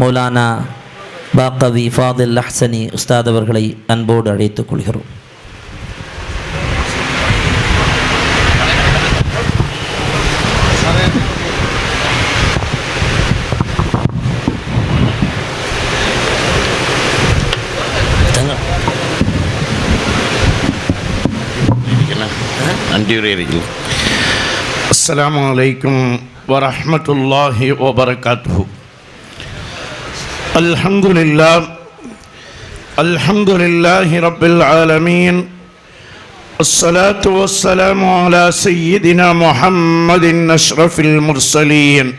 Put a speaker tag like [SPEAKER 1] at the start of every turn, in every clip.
[SPEAKER 1] மௌலானா பாக்கவி ஃபாதில் அஹ்சனி உஸ்தாத் அவர்களை அன்போடு அழைத்துக் கொள்கிறோம்.
[SPEAKER 2] அஸ்லாம் வலைக்கம் வரமத்துல்லாஹி வபர்காத்து الحمد لله الحمد لله رب العالمين الصلاة والسلام على سيدنا محمد أشرف المرسلين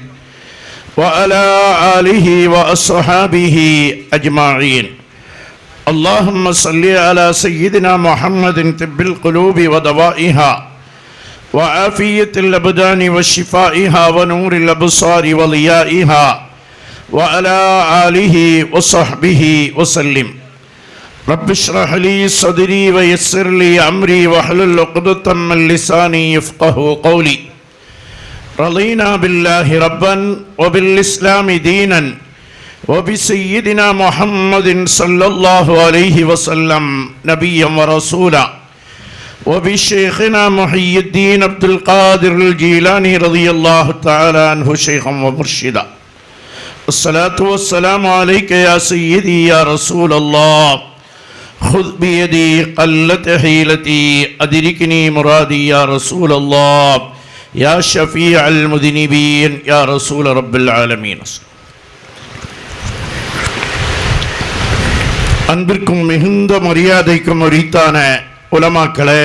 [SPEAKER 2] وعلى آله وأصحابه أجمعين اللهم صل على سيدنا محمد طب القلوب ودوائها وعافية الأبدان وشفائها ونور الأبصار وضيائها وعلى آله وصحبه وسلم رب اشرح لي صدري ويسر لي أمري واحلل عقدة من لساني يفقه قولي رضينا بالله ربا وبالإسلام دينا وبسيدنا محمد صلى الله عليه وسلم نبيا ورسولا وبشيخنا محي الدين عبد القادر الجيلاني رضي الله تعالى عنه شيخا ومرشدا الصلاة والسلام عليك يا سيدي يا رسول الله خذ بيدي قلت حيلتي أدركني مرادي يا رسول الله يا شفيع المذنبين يا رسول رب العالمين அன்பிற்கும் மிகுந்த மரியாதைக்கும் உரித்தான உலமாக்களே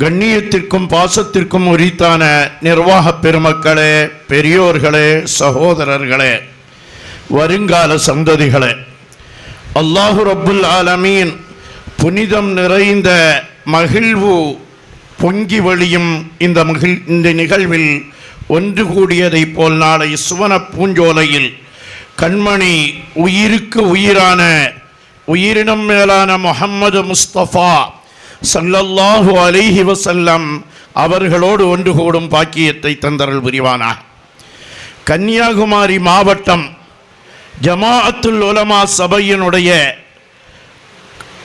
[SPEAKER 2] கண்ணியத்திற்கும் பாசத்திற்கும் உரித்தான நிர்வாக பெருமக்களே பெரியோர்களே சகோதரர்களே வருங்கால சந்ததிகளே அல்லாஹு ரப்புல் ஆலமீன் புனிதம் நிறைந்த மகிழ்வு பொங்கி வழியும் இந்த மகிழ் இந்த நிகழ்வில் ஒன்று கூடியதைப் போல் நாளை சுவன பூஞ்சோலையில் கண்மணி உயிருக்கு உயிரான உயிரினம் மேலான முகம்மது முஸ்தபா சல்லல்லாஹு அலைஹி வசல்லம் அவர்களோடு ஒன்று கூடும் பாக்கியத்தை தந்தரல் புரிவானா கன்னியாகுமரி மாவட்டம் ஜமாஅத்துல் உலமா சபையினுடைய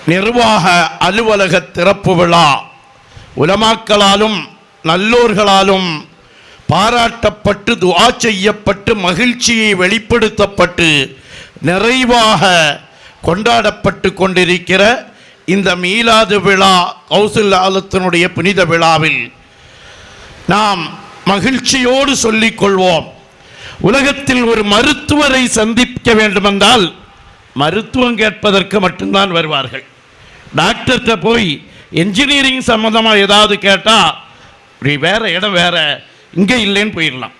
[SPEAKER 2] நிர்வாக அலுவலக திறப்பு விழா உலமாக்களாலும் நல்லோர்களாலும் பாராட்டப்பட்டு துவா செய்யப்பட்டு மகிழ்ச்சியை வெளிப்படுத்தப்பட்டு நிறைவாக கொண்டாடப்பட்டு கொண்டிருக்கிற இந்த மீலாது விழா கௌசல் ஆலத்தினுடைய புனித விழாவில் நாம் மகிழ்ச்சியோடு சொல்லிக் கொள்வோம். உலகத்தில் ஒரு மருத்துவரை சந்திக்க வேண்டுமென்றால் மருத்துவம் கேட்பதற்கு மட்டும்தான் வருவார்கள். டாக்டர்கிட்ட போய் என்ஜினியரிங் சம்மந்தமாக ஏதாவது கேட்டால் இப்படி வேறு இடம் வேறு இங்கே இல்லைன்னு போயிடலாம்.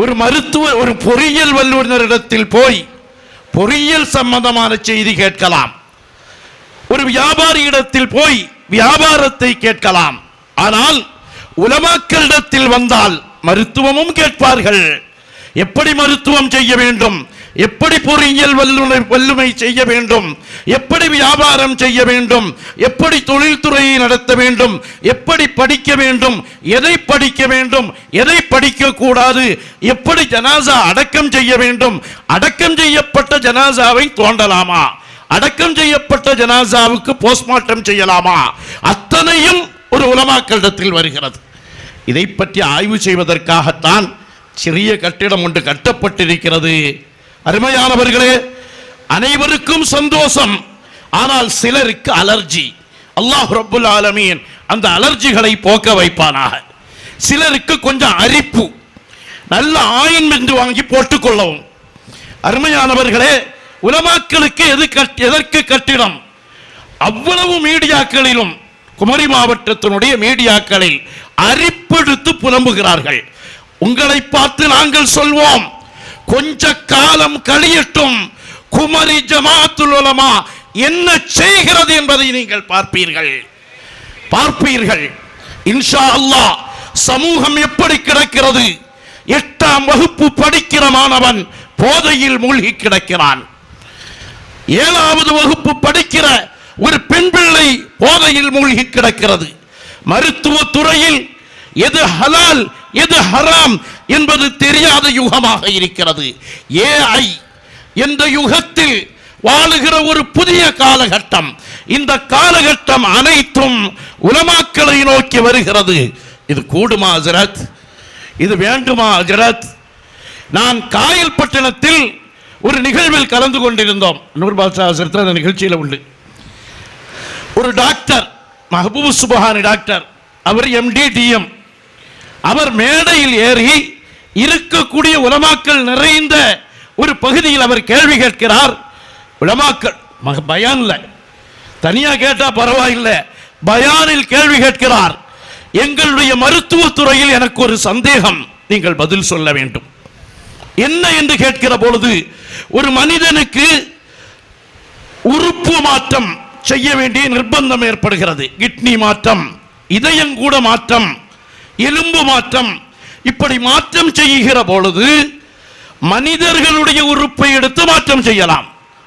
[SPEAKER 2] ஒரு மருத்துவ ஒரு பொறியியல் வல்லுநரிடத்தில் போய் பொறியியல் சம்பந்தமான செய்தி கேட்கலாம். ஒரு வியாபாரியிடத்தில் போய் வியாபாரத்தை கேட்கலாம். ஆனால் உலமாக்களிடத்தில் வந்தால் மருத்துவமும் கேட்பார்கள். எப்படி மருத்துவம் செய்ய வேண்டும்? எப்படி பொறியியல் வல்லுமை வல்லுமை செய்ய வேண்டும்? எப்படி வியாபாரம் செய்ய வேண்டும்? எப்படி தொழில்துறையை நடத்த வேண்டும்? எப்படி படிக்க வேண்டும்? எதை படிக்க வேண்டும்? எதை படிக்க கூடாது எப்படி ஜனாசா அடக்கம் செய்ய வேண்டும்? அடக்கம் செய்யப்பட்ட ஜனாசாவை தோண்டலாமா? அடக்கம் செய்யப்பட்ட ஜனாசாவுக்கு போஸ்ட்மார்ட்டம் செய்யலாமா? அத்தனையும் ஒரு உலமாக்களிடத்தில் வருகிறது. இதை பற்றி ஆய்வு செய்வதற்காகத்தான் சிறிய கட்டிடம் ஒன்று கட்டப்பட்டிருக்கிறது. அருமையானவர்களே அனைவருக்கும் சந்தோஷம். ஆனால் சிலருக்கு அலர்ஜி. அல்லாஹ் ரபுல் ஆலமீன் அந்த அலர்ஜிகளை போக்க வைப்பானாக. சிலருக்கு கொஞ்சம் அரிப்பு. நல்ல ஆயின் என்று வாங்கி போட்டுக்கொள்ளவும். அருமையானவர்களே உலமாக்களுக்கு எது கட் எதற்கு கட்டிடம்? அவ்வளவு மீடியாக்களிலும் குமரி மாவட்டத்தினுடைய மீடியாக்களில் அரிப்பெடுத்து புலம்புகிறார்கள். உங்களை பார்த்து நாங்கள் சொல்வோம் கொஞ்ச காலம் கழியட்டும் குமரி ஜமாத்துல் உலமா என்ன செய்கிறது என்பதை நீங்கள் பார்ப்பீர்கள். பார்ப்பீர்கள். இன்ஷா அல்லாஹ் சமூகம் எப்படி கிடக்கிறது? எட்டாம் வகுப்பு படிக்கிற மாணவன் போதையில் மூழ்கி கிடக்கிறான். ஏழாவது வகுப்பு படிக்கிற ஒரு பெண் பிள்ளை போதையில் மூழ்கி கிடக்கிறது. மருத்துவ துறையில் எது ஹலால் எது ஹராம் என்பது தெரியாத யுகமாக இருக்கிறது. ஏஐ என்ற யுகத்தில் வாழுகிற ஒரு புதிய காலகட்டம். இந்த காலகட்டம் அனைத்தும் உலமாக்களை நோக்கி வருகிறது. இது கூடுமா ஹஜரத்? இது வேண்டுமா ஹஜரத்? நான் காயல்பட்டினத்தில் ஒரு நிகழ்வில் கலந்து கொண்டிருந்தோம். நூர் பாஷா அந்த நிகழ்ச்சியில் உண்டு. ஒரு டாக்டர் மஹபூப் சுபஹானி டாக்டர் அவர் எம்டி டிஎம் அவர் மேடையில் ஏறி இருக்கக்கூடிய உலமாக்கள் நிறைந்த ஒரு பகுதியில் அவர் கேள்வி கேட்கிறார். உலமாக்கள் பயான்ல தனியா கேட்டா பரவாயில்லை. பயானில் கேள்வி கேட்கிறார். எங்களுடைய மருத்துவத்துறையில் எனக்கு ஒரு சந்தேகம். நீங்கள் பதில் சொல்ல வேண்டும். என்ன என்று கேட்கிற பொழுது ஒரு மனிதனுக்கு உறுப்பு மாற்றம் செய்ய வேண்டிய நிர்பந்தம் ஏற்படுகிறது. கிட்னி மாற்றம் இதயங்கூட மாற்றம் எலும்பு மாற்றம் இப்படி மாற்றம் செய்கிற பொழுது மனிதர்களுடைய உறுப்பை எடுத்து மாற்றம் செய்யலாம்.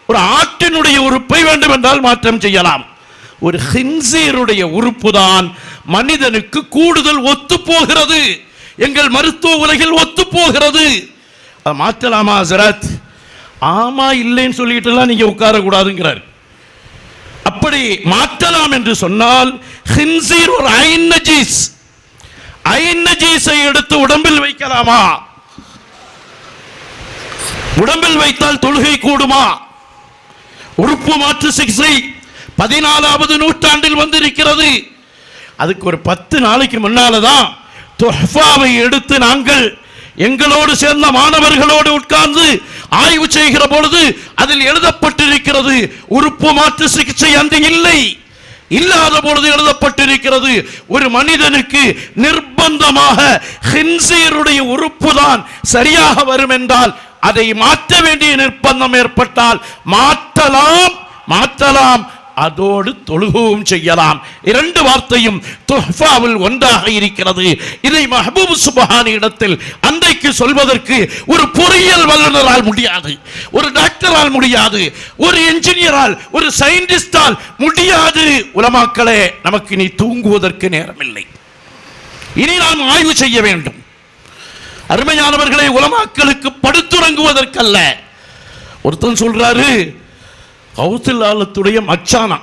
[SPEAKER 2] ஒரு ஆட்டினுடைய உறுப்பை வேண்டும் என்றால் மாற்றம் செய்யலாம். ஒரு ஹின்சீருடைய உறுப்பு தான் மனிதனுக்கு கூடுதல் ஒத்து போகிறது எங்கள் மருத்துவ உலகில் ஒத்து போகிறது அதை மாற்றலாமா ஹசரத்? ஆமா இல்லைன்னு சொல்லிட்டுலாம் நீங்க உட்காரக்கூடாதுங்கிறார். அப்படி மாற்றலாம் என்று சொன்னால் ஹின்சீர் ஒரு ஐநஜீஸ் ஐநஜீஸை எடுத்து உடம்பில் வைக்கலாமா? உடம்பில் வைத்தால் தொழுகை கூடுமா? உறுப்பு மாற்று சிகிச்சை பதினாலாவது நூற்றாண்டில் வந்திருக்கிறது. அதுக்கு ஒரு பத்து நாளைக்கு முன்னால தான் தொஹ்ஃபாவை எடுத்து நாங்கள் எங்களோடு சேர்ந்த மாணவர்களோடு உட்கார்ந்து ஆய்வு செய்கிற பொழுது அதில் எழுதப்பட்டிருக்கிறது உறுப்பு மாற்று சிகிச்சை அன்று இல்லை. இல்லாத பொழுது எழுதப்பட்டிருக்கிறது ஒரு மனிதனுக்கு நிர்பந்தமாக ஹின்சீருடைய உறுப்பு தான் சரியாக வரும் என்றால் அதை மாற்ற வேண்டிய நிர்பந்தம் ஏற்பட்டால் மாற்றலாம் மாற்றலாம். அதோடு தொழுகவும் செய்யலாம். இரண்டு வார்த்தையும் துஹ்ஃபாவில் ஒன்றாக இருக்கிறது. இதை மஹபூப் சுபஹானி இடத்தில் அன்றைக்கு சொல்வதற்கு ஒரு பொறியியல் வல்லுநரால் முடியாது ஒரு டாக்டரால் முடியாது ஒரு என்ஜினியரால் ஒரு சயின்டிஸ்டால் முடியாது. உலமாக்களே நமக்கு இனி தூங்குவதற்கு நேரமில்லை. இனி நாம் ஆய்வு செய்ய வேண்டும். அருமையானவர்களை உலமாக்களுக்கு படுத்துறங்குவதற்கல்ல. ஒருத்தன் சொல்றாரு கௌசில்லாலத்துடைய மச்சானா.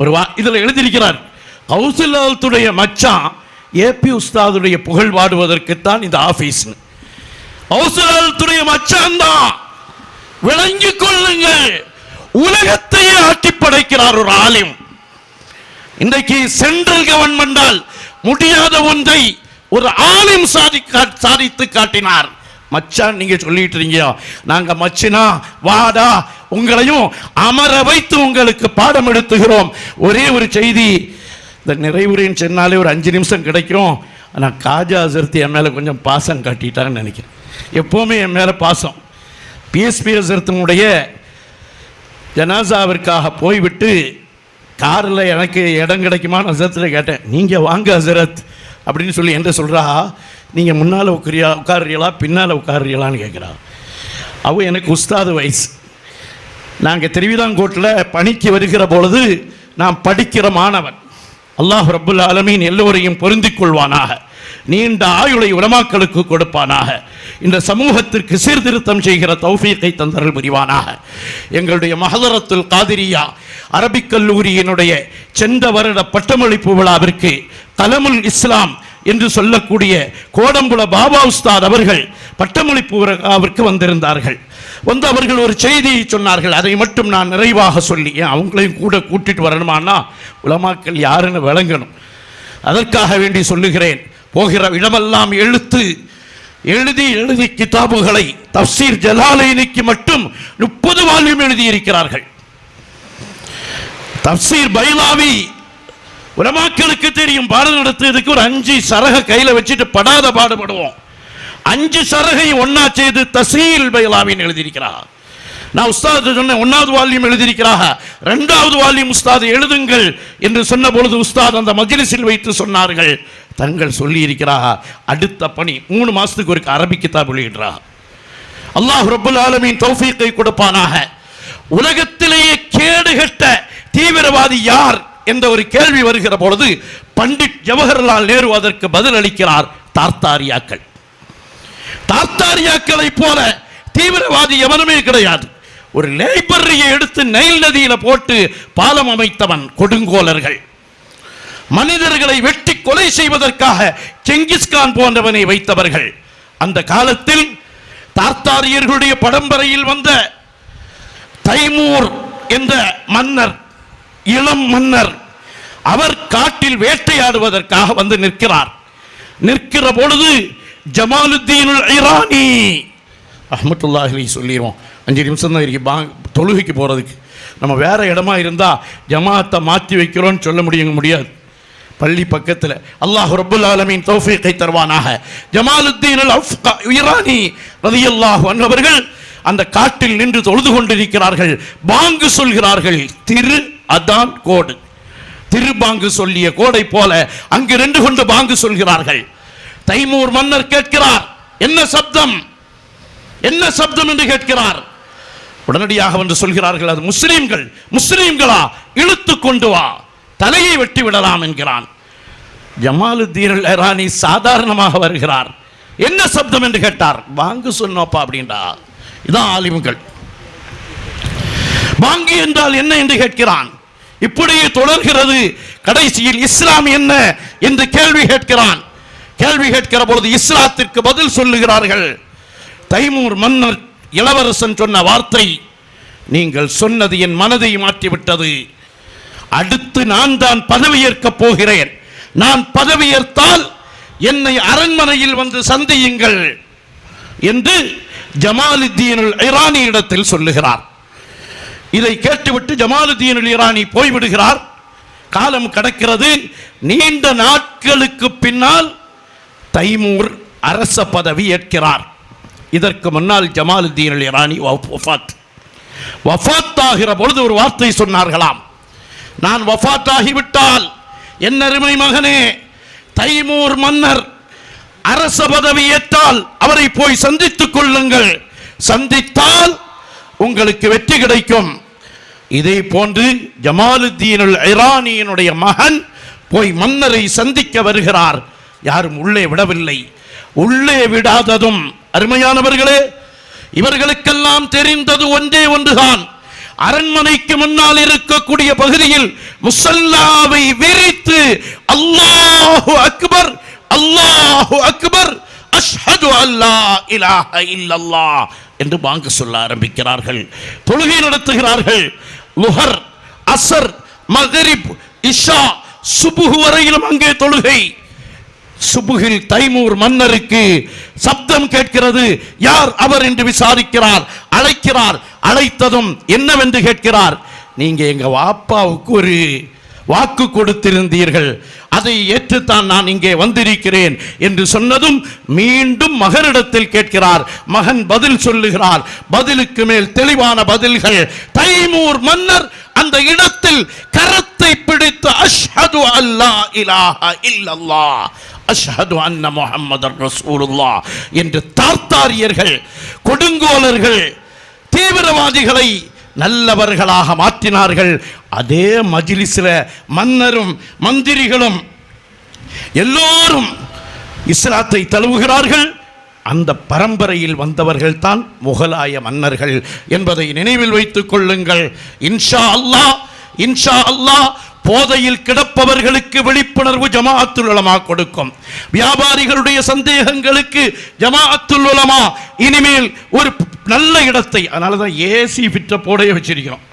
[SPEAKER 2] ஒரு வா இதில் எழுதியிருக்கிறார் கௌசில்லாலத்துடைய மச்சான் ஏபி உஸ்தாதுடைய புகழ் பாடுவதற்குத்தான் இந்த ஆபீஸ் கௌசில்லாலத்துடைய மச்சான் தான் விளங்கி கொள்ளுங்கள் உலகத்தையே ஆட்டி படைக்கிறார் ஒரு ஆலயம் இன்றைக்கு சென்ட்ரல் கவர்மெண்டால் முடியாத ஒன்றை ஒரு ஆலிம் சாதி சாதித்து காட்டினார். மச்சான் நீங்க சொல்லிட்டு இருக்கீங்க. நாங்க மச்சினா வாடா உங்களையும் அமர வைத்து உங்களுக்கு பாடம் எடுத்துகிறோம் ஒரே ஒரு செய்தி இந்த நிறைவுரைன்னு சொன்னாலே ஒரு அஞ்சு நிமிஷம் கிடைக்கும். ஆனால் காஜா அசர்த்தி என் மேலே கொஞ்சம் பாசம் காட்டிட்டான்னு நினைக்கிறேன். எப்போவுமே என் மேலே பாசம். பிஎஸ்பி அசர்த்தினுடைய ஜனாசாவிற்காக போய்விட்டு காரில் எனக்கு இடம் கிடைக்குமான்னு ஹசரத்தில் கேட்டேன். நீங்கள் வாங்க அசரத் அப்படின்னு சொல்லி என்ன சொல்கிறா நீங்கள் முன்னால் உட்காரியா உட்காருறீங்களா? பின்னால் உட்காருறீங்களான்னு கேட்குறா அவ எனக்கு உஸ்தாது வயசு. நாங்கள் திருவிதாங்கோட்டில் பணிக்கு வருகிற பொழுது நான் படிக்கிற மாணவன். அல்லாஹ் ரபுல் ஆலமீன் எல்லோரையும் பொருந்திக் கொள்வானாக. நீண்ட ஆயுளை உலமாக்களுக்கு கொடுப்பானாக. இந்த சமூகத்திற்கு சீர்திருத்தம் செய்கிற தௌஃபீக்கை தந்தரல் புரிவானாக. எங்களுடைய மகதரத்துல் காதிரியா அரபிக் கல்லூரியினுடைய சென்ற வருட பட்டமளிப்பு விழாவிற்கு கலமுல் இஸ்லாம் என்று சொல்லக்கூடிய கோடம்புல பாபா உஸ்தாத் அவர்கள் பட்டமளிப்பு வந்திருந்தார்கள். வந்து அவர்கள் ஒரு செய்தியை சொன்னார்கள். அதை மட்டும் நான் நிறைவாக சொல்லி ஏன் அவங்களையும் கூட கூட்டிட்டு வரணுமான்னா உலமாக்கள் யாருன்னு விளங்கணும். அதற்காக வேண்டி சொல்லுகிறேன். போகிற இடமெல்லாம் எழுத்து எழுதி எழுதி கிதாபுகளை தப்சீர் ஜலாலைனிக்கு மட்டும் முப்பது வால்யூம் எழுதியிருக்கிறார்கள். தப்சீர் பைலாவி உலமாக்களுக்கு தெரியும் பாடம் நடத்துறதுக்கு ஒரு அஞ்சு சரக கையில வச்சுட்டு படாத பாடுபடுவோம். அஞ்சு சரகை ஒன்னா செய்து தசீல் பைலாவின் எழுதியிருக்கிறார். நான் உஸ்தாது சொன்னேன் ஒன்னாவது வால்யூம் எழுதியிருக்கிறாக. ரெண்டாவது வால்யூம் உஸ்தாது எழுதுங்கள் என்று சொன்ன பொழுது உஸ்தாத் அந்த மஜ்லிஸில் வைத்து சொன்னார்கள். தங்கள் சொல்லி இருக்கிறாக அடுத்த பணி மூணு மாசத்துக்கு ஒரு அரபிக் கிதாப் வெளியிடுறாக. அல்லாஹ் ரபுல் ஆலமின் தௌஃபீக்கை கொடுப்பானாக. உலகத்திலேயே கேடுகட்ட தீவிரவாதி யார்? என்ற ஒரு கேள்வி வருகிற பொழுது பண்டிட் ஜவஹர்லால் நேரு அதற்கு பதில் அளிக்கிறார் தார்த்தாரியாக்கள். தார்த்தாரியாக்களை போல தீவிரவாதி எவனுமே கிடையாது. ஒரு லேபரியை எடுத்து நைல் நதியில போட்டு பாலம் அமைத்தவன் கொடுங்கோலர்கள். மனிதர்களை வெட்டி கொலை செய்வதற்காக செங்கிஸ்கான் போன்றவனை வைத்தவர்கள். அந்த காலத்தில் தார்த்தாரியர்களுடைய படம்பரையில் வந்த தைமூர் என்ற மன்னர் இளம் மன்னர். அவர் காட்டில் வேட்டையாடுவதற்காக வந்து நிற்கிறார். நிற்கிற பொழுது ஜமாலுத்தீன் ஈரானி அஹமத்துல்லாஹி சொல்லிடுவோம். அஞ்சு நிமிஷம் தான் இருக்கு. பா- தொழுகைக்கு போகிறதுக்கு நம்ம வேற இடமா இருந்தால் ஜமாத்தை மாற்றி வைக்கிறோன்னு சொல்ல முடியுங்க முடியாது. பள்ளி பக்கத்தில். அல்லாஹ் ரபுல் ஆலமீன் தௌஃபீக்கை தருவானாக. ஜமாலுத்தீன் அல் அஃப்கா ஈரானி ரலியல்லாஹு அவர்கள் அந்த காட்டில் நின்று தொழுது கொண்டிருக்கிறார்கள். பாங்கு சொல்கிறார்கள். திரு அதான் கோடு. திருபாங்கு சொல்லிய கோடை போல அங்கு ரெண்டு கொண்டு பாங்கு சொல்கிறார்கள். தைமூர் மன்னர் கேட்கிறார் என்ன சப்தம்? என்ன சப்தம்? என்று கேட்கிறார். உடனடியாக வந்து சொல்கிறார்கள் அது முஸ்லீம்கள் முஸ்லீம்களா? இழுத்து கொண்டு வா. தலையை வெட்டி விடலாம் என்கிறான். ஜமாலுத்தீன் இரானி சாதாரணமாக வருகிறார். என்ன சப்தம்? என்று கேட்டார். வாங்கு சொன்னோப்பா அப்படின்றா இதான் ஆலிம்கள். வாங்கி என்றால் என்ன என்று கேட்கிறான்? இப்படியே தொடர்கிறது. கடைசியில் இஸ்லாம் என்ன என்று கேள்வி கேட்கிறான். கேள்வி கேட்கிற பொழுது இஸ்லாத்திற்கு பதில் சொல்லுகிறார்கள். தைமூர் மன்னர் இளவரசன் சொன்ன வார்த்தை நீங்கள் சொன்னது என் மனதை மாற்றிவிட்டது. அடுத்து நான் தான் பதவியேற்கப் போகிறேன். நான் பதவியேற்றால் என்னை அரண்மனையில் வந்து சந்தியுங்கள் என்று ஜமாலுத்தீன் இரானி இடத்தில் சொல்லுகிறார். இதை கேட்டுவிட்டு ஜமாலுதீன் இராணி போய்விடுகிறார். காலம் கடக்கிறது. நீண்ட நாட்களுக்கு பின்னால் தைமூர் அரச பதவி ஏற்கிறார். இதற்கு முன்னால் ஜமாலுதீன் இராணி வஃபாத் வஃபாத். ஆகிற பொழுது ஒரு வார்த்தை சொன்னார்களாம். நான் வஃபாத் ஆகிவிட்டால் என் அருமை மகனே தைமூர் மன்னர் அரச பதவி ஏற்றால் அவரை போய் சந்தித்துக் கொள்ளுங்கள். சந்தித்தால் உங்களுக்கு வெற்றி கிடைக்கும். இதை போன்று ஜமாலுத்தீனுல் ஐரானியனுடைய மகன் போய் மன்னரை சந்திக்க வருகிறார். யாரும் உள்ளே விடவில்லை. உள்ளே விடாததும் அருமையானவர்களே இவர்களுக்கெல்லாம் தெரிந்தது ஒன்றே ஒன்றுதான். அரண்மனைக்கு முன்னால் இருக்கக்கூடிய பகுதியில் முசல்லாவை விரித்து அல்லாஹு அக்பர் அல்லாஹு அக்பர் அஷ்ஹது அல்லா இலாஹ இல்லல்லா என்று வாங்க சொல்ல ஆரம்பிக்கிறார்கள். தொழுகை நடத்துகிறார்கள். லுஹர் அசர் மகரிப் இஷா சுபுகு வரையிலும் அங்கே தொழுகை. சுபுகில் தைமூர் மன்னருக்கு சப்தம் கேட்கிறது. யார் அவர் என்று விசாரிக்கிறார் அழைக்கிறார் அழைத்ததும் என்னவென்று கேட்கிறார். நீங்க எங்க வாப்பாவுக்கு ஒரு வாக்கு கொடுத்திருந்தீர்கள். அதை ஏற்றுத்தான் நான் இங்கே வந்திருக்கிறேன் என்று சொன்னதும் மீண்டும் மகனிடத்தில் கேட்கிறார். மகன் பதில் சொல்லுகிறார். பதிலுக்கு மேல் தெளிவான பதில்கள். தைமூர் மன்னர் அந்த இடத்தில் கரத்தை பிடித்து அஷ்ஹது அல்லா இலாஹ இல்லல்லா அஷ்ஹது அன்ன முஹம்மதர் ரசூலுல்லா என்று தார்த்தாரியர்கள் கொடுங்கோலர்கள் தீவிரவாதிகளை நல்லவர்களாக மாற்றினார்கள். அதே மஜிலிசில மன்னரும் மந்திரிகளும் எல்லோரும் இஸ்லாத்தை தழுவுகிறார்கள். அந்த பரம்பரையில் வந்தவர்கள் தான் முகலாய மன்னர்கள் என்பதை நினைவில் வைத்துக் கொள்ளுங்கள். இன்ஷா அல்லாஹ் இன்ஷா அல்லாஹ் போதையில் கிடப்பவர்களுக்கு விழிப்புணர்வு ஜமாஅத்துல் உலமா கொடுக்கும். வியாபாரிகளுடைய சந்தேகங்களுக்கு ஜமாஅத்துல் உலமா இனிமேல் ஒரு நல்ல இடத்தை அதனால தான் ஏசி ஃபிட்ட போடைய வச்சிருக்கிறோம்.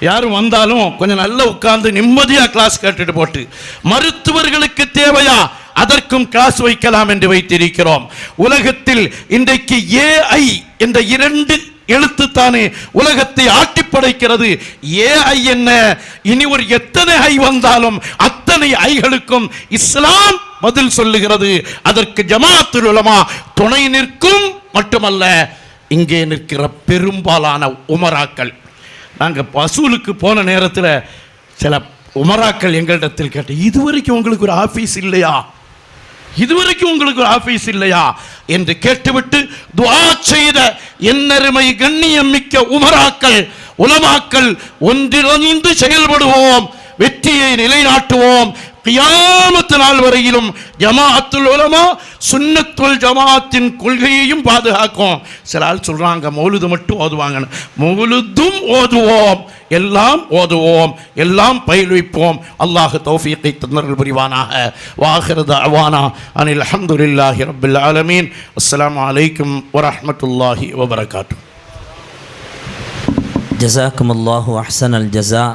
[SPEAKER 2] யாரும் வந்தாலும் கொஞ்சம் நல்லா உட்கார்ந்து நிம்மதியாக கிளாஸ் கேட்டுட்டு போட்டு மருத்துவர்களுக்கு தேவையா அதற்கும் கிளாஸ் வைக்கலாம் என்று வைத்திருக்கிறோம். உலகத்தில் இன்றைக்கு ஏஐ என்ற இரண்டு எழுத்துத்தானே உலகத்தை ஆட்டி படைக்கிறது. ஏஐ என்ன? இனி ஒரு எத்தனை ஐ வந்தாலும் அத்தனை ஐகளுக்கும் இஸ்லாம் பதில் சொல்லுகிறது. அதற்கு ஜமாத்துலமா துணை நிற்கும் மட்டுமல்ல இங்கே நிற்கிற பெரும்பாலான உமராக்கள். நாங்கள் வசூலுக்கு போன நேரத்தில் சில உமராக்கள் எங்களிடத்தில் கேட்ட இதுவரைக்கும் உங்களுக்கு ஒரு ஆஃபீஸ் இல்லையா? இதுவரைக்கும் உங்களுக்கு ஒரு ஆஃபீஸ் இல்லையா? என்று கேட்டுவிட்டு துவா செய்த என்னருமை கண்ணியம் மிக்க உமராக்கள் உலமாக்கள் ஒன்றிணைந்து செயல்படுவோம் வெற்றியை நிலைநாட்டுவோம் கியாமத்து நாள் வரையிலும் ஜமாஅத்துல் உலமா சுன்னத்துல் ஜமாஅத்தின் கொள்கையையும் பாதுகாக்கும் சில ஆள் சொல்றாங்க மௌலுது மட்டும் ஓதுவாங்கன்னு மௌலுதும் ஓதுவோம் எல்லாம் ஓதுவோம் எல்லாம் பயில்விப்போம் அல்லாஹ் தௌஃபீக்கை தந்தர்கள் புரிவானாக வாஹிரத அவானா அனில் அல்ஹம்துலில்லாஹி ரப்பில் ஆலமீன் அஸ்ஸலாமு அலைக்கும் வரஹ்மத்துல்லாஹி வபரகாத்துஹு
[SPEAKER 1] ஜசாக்கும் அல்லாஹு அஹ்சன் அல் ஜஸா